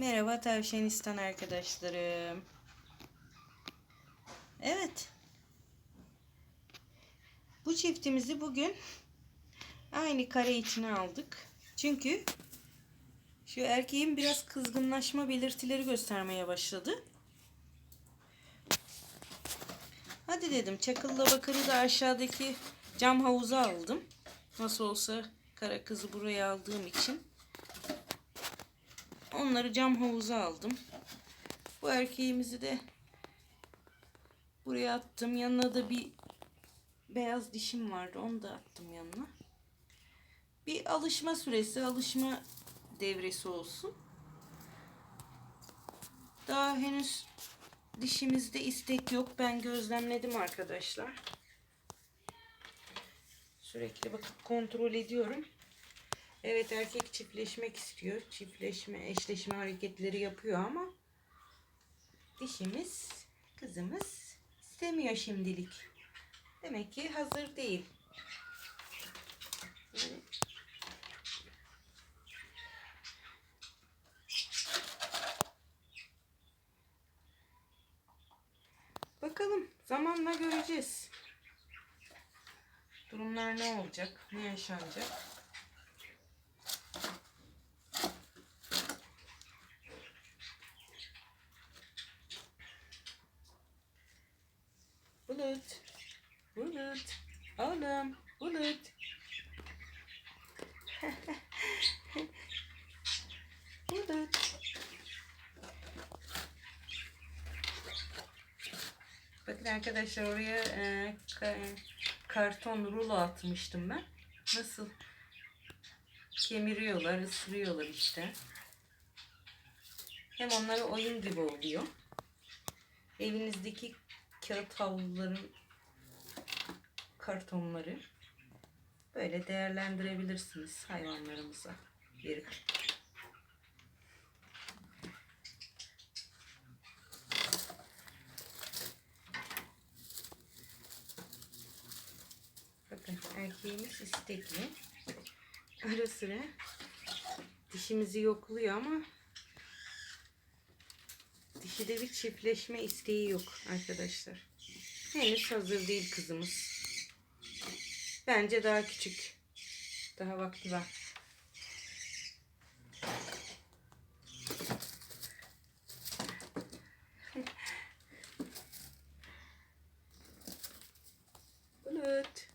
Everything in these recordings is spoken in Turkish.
Merhaba Tavşanistan arkadaşlarım. Evet. Bu çiftimizi bugün aynı kare içine aldık. Çünkü şu erkeğin biraz kızgınlaşma belirtileri göstermeye başladı. Hadi dedim çakılla bakırı da aşağıdaki cam havuza aldım. Nasıl olsa kara kızı buraya aldığım için Onları cam havuza aldım. Bu erkeğimizi de buraya attım. Yanına da bir beyaz dişim vardı. Onu da attım yanına. Bir alışma süresi, alışma devresi olsun. Daha henüz dişimizde istek yok. Ben gözlemledim arkadaşlar. Sürekli bakıp kontrol ediyorum. Evet erkek çiftleşmek istiyor. Çiftleşme, eşleşme hareketleri yapıyor ama dişimiz, kızımız istemiyor şimdilik. Demek ki hazır değil. Bakalım zamanla göreceğiz. Durumlar ne olacak, ne yaşanacak? Bulut. Bulut. Oğlum. Bulut. Bulut. Bakın arkadaşlar oraya e, ka- karton rulo atmıştım ben. Nasıl kemiriyorlar, ısırıyorlar işte. Hem onlara oyun gibi oluyor. Evinizdeki kağıt havluların kartonları böyle değerlendirebilirsiniz hayvanlarımıza verip. Bakın erkeğimiz istekli. Ara sıra dişimizi yokluyor ama dişide bir çiftleşme isteği yok arkadaşlar. Henüz hazır değil kızımız. Bence daha küçük. Daha vakti var. Bulut.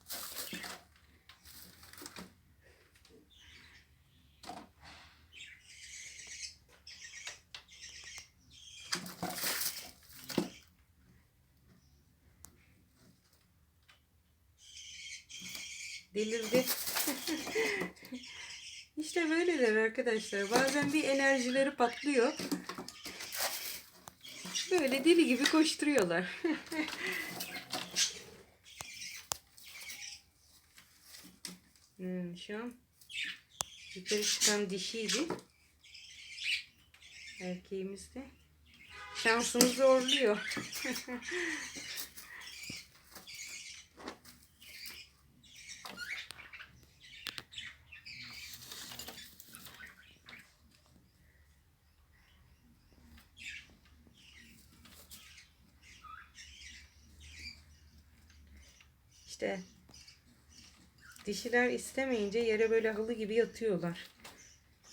Delirdi. işte böyledir arkadaşlar. Bazen bir enerjileri patlıyor. Böyle deli gibi koşturuyorlar. hmm, şu an yukarı çıkan dişiydi. Erkeğimiz de şansını zorluyor. İşte dişiler istemeyince yere böyle halı gibi yatıyorlar.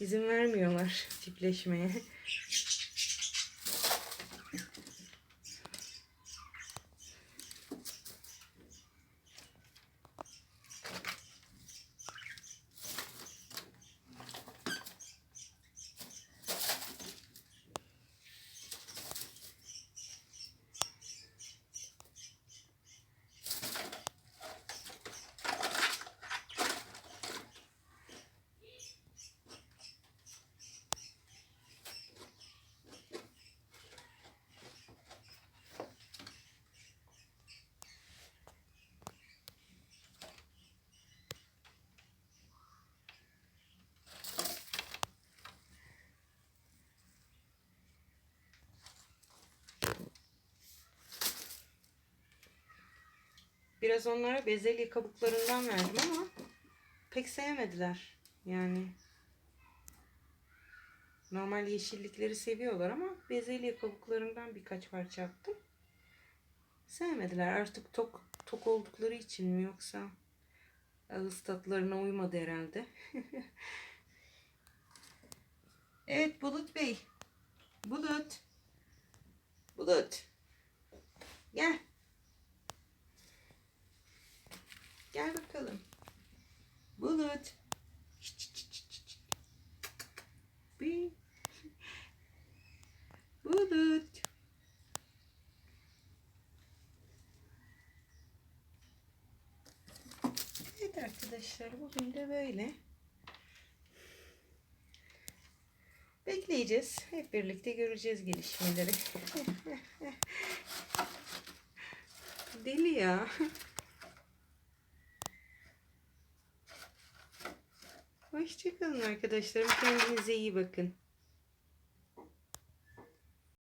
İzin vermiyorlar çiftleşmeye. Biraz onlara bezelye kabuklarından verdim ama pek sevmediler. Yani Normal yeşillikleri seviyorlar ama bezelye kabuklarından birkaç parça attım. Sevmediler. Artık tok tok oldukları için mi yoksa ağız tatlarına uymadı herhalde. evet Bulut Bey. Bulut. Bulut. Gel. Gel bakalım. Bulut. Bulut. Evet arkadaşlar bugün de böyle. Bekleyeceğiz. Hep birlikte göreceğiz gelişmeleri. Deli ya. Hoşçakalın arkadaşlarım. Kendinize iyi bakın.